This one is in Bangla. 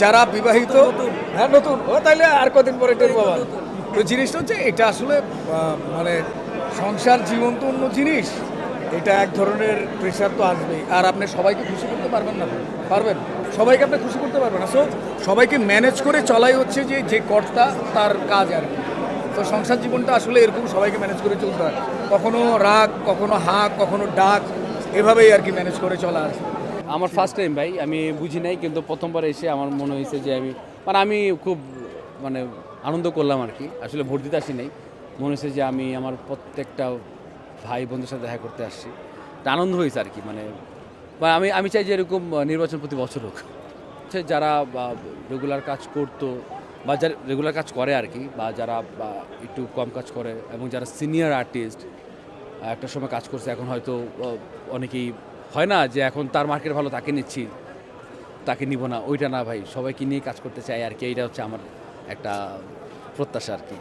যারা বিবাহিত হ্যাঁ নতুন। ও, তাইলে আর কদিন পরে টের বাবা। তো জিনিসটা হচ্ছে, এটা আসলে মানে সংসার জীবন তো অন্য জিনিস। এটা এক ধরনের প্রেশার তো আসবেই। আর আপনি সবাইকে খুশি করতে পারবেন না। পারবেন? সবাইকে আপনি খুশি করতে পারবেন না। সো সবাইকে ম্যানেজ করে চলাই হচ্ছে যে যে কর্তা, তার কাজ আর কি। তো সংসার জীবনটা আসলে এরকম সবাইকে ম্যানেজ করে চলতে হয়। কখনো রাগ, কখনো হাঁক, কখনো ডাক, এভাবেই আর কি ম্যানেজ করে চলা কি। আমার ফার্স্ট টাইম ভাই। আমি বুঝি নাই, কিন্তু প্রথমবার এসে আমার মনে হয়েছে যে আমি মানে আমি খুব মানে আনন্দ করলাম আর কি। আসলে ভোট দিতে আসি নাই। মনে হয়েছে যে আমি আমার প্রত্যেকটা ভাই বন্ধুর সাথে দেখা করতে আসছি। আনন্দ হয়েছে আর কি মানে আমি আমি চাই যে এরকম নির্বাচন প্রতি বছর হোক। যারা রেগুলার কাজ করতো, বা যারা রেগুলার কাজ করে আর কি, বা যারা একটু কম কাজ করে, এবং যারা সিনিয়র আর্টিস্ট একটা সময় কাজ করছে, এখন হয়তো অনেকেই হয় না যে এখন তার মার্কেট ভালো তাকে নিচ্ছি, তাকে নিব না, ওইটা না ভাই, সবাইকে নিয়ে কাজ করতে চাই আর কি, এইটা হচ্ছে আমার একটা প্রত্যাশা আর কি।